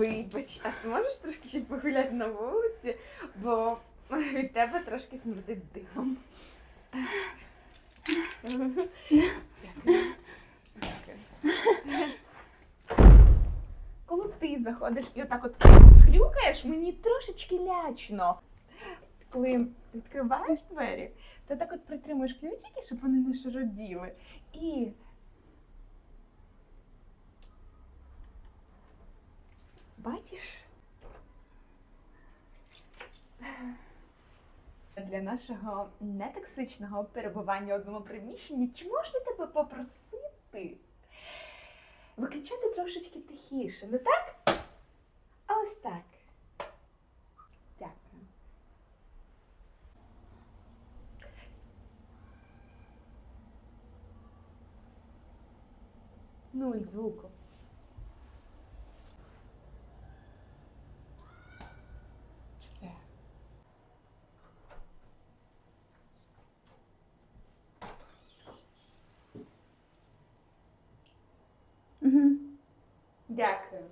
Вибач, а ти можеш трошки ще погуляти на вулиці, бо від тебе трошки смердить димом. Коли ти заходиш і отак от хрюкаєш, мені трошечки лячно. Коли відкриваєш двері, то так от притримуєш ключики, щоб вони не шароділи. І бачиш? Для нашого нетоксичного перебування в одному приміщенні, чи можна тебе попросити виключати трошечки тихіше, не так? А ось так. Дякую. Нуль звуку. Дякую.